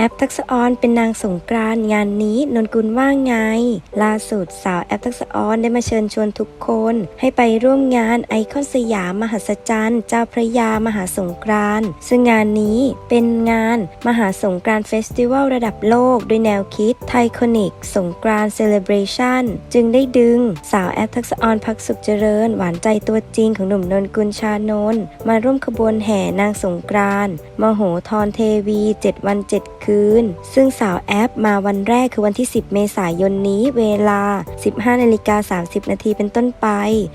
แอปทักษะออนเป็นนางสงกรานงานนี้นนกุลว่าไง ล่าสุดสาวแอปทักษะออนได้มาเชิญชวนทุกคน ให้ไปร่วมงานไอคอนสยามมหัศจรรย์เจ้าพระยามหาสงกรานซึ่งงานนี้เป็นงานมหาสงกรานเฟสติวัลระดับโลกด้วยแนวคิดไทคอนิกสงกรานเซเลบรชันจึงได้ดึงสาวแอปทักษะออนพักสุขเจริญ หวานใจตัวจริงของหนุ่มนนกุลชานนมาร่วมขบวนแห่นางสงกรานมโหธรเทวี 7 วัน 7 คืนซึ่งสาวแอปมาวันแรกคือวันที่ 10 เมษายนนี้เวลา 15นาฬิกา30 นาทีเป็นต้นไป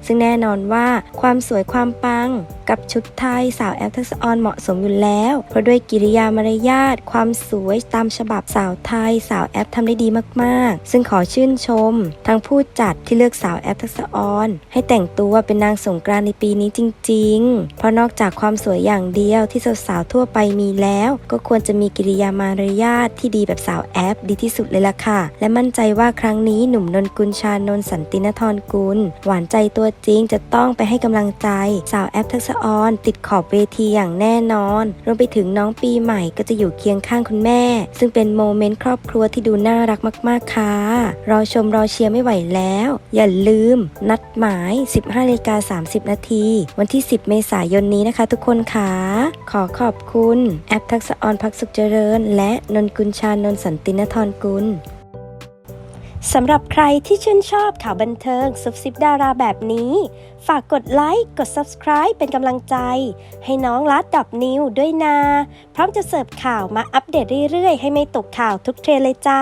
ซึ่งแน่นอนว่าความสวยความปัง กับชุดไทยสาวแอปทักษะออนเหมาะสมอยู่แล้ว เพราะด้วยกิริยามารยาทความสวยตามฉบับสาวไทย สาวแอปทำได้ดีมากๆ ซึ่งขอชื่นชม ทั้งผู้จัดที่เลือกสาวแอปทักษะออนให้แต่งตัวเป็นนางสงกรานในปีนี้จริง ๆ เพราะนอกจากความสวยอย่างเดียวที่สาวๆทั่วไปมีแล้ว ก็ควรจะมีกิริยามารยาทที่ดีแบบสาวแอปดีที่สุดเลยล่ะค่ะ และมั่นใจว่าครั้งนี้หนุ่มนนกุลชานนสันตินทรกุล หวานใจตัวจริงจะต้องไปให้กำลังใจ สาวแอปทักษออน ติดขอบเวทีอย่างแน่นอน รวมไปถึงน้องปีใหม่ก็จะอยู่เคียงข้างคุณแม่ ซึ่งเป็นโมเมนต์ครอบครัวที่ดูน่ารักมาก ๆ ค่ะ รอชมรอเชียร์ไม่ไหวแล้ว อย่าลืม นัดหมาย 15นาฬิกา30 นาที วันที่ 10 เมษายนนี้นะคะ ทุกคนค่ะขอขอบคุณแอปทักษออนพักสุขเจริญและนนกุลชานนสันตินทรกุลสำหรับใครที่ชื่นชอบข่าวบันเทิงซุบซิบดาราแบบนี้ ฝากกดไลค์ กด Subscribe เป็นกำลังใจ ให้น้องลัดดับนิวด้วยนะพร้อมจะเสิร์ฟข่าวมาอัปเดตเรื่อยๆ ให้ไม่ตกข่าวทุกเทรนเลยจ้า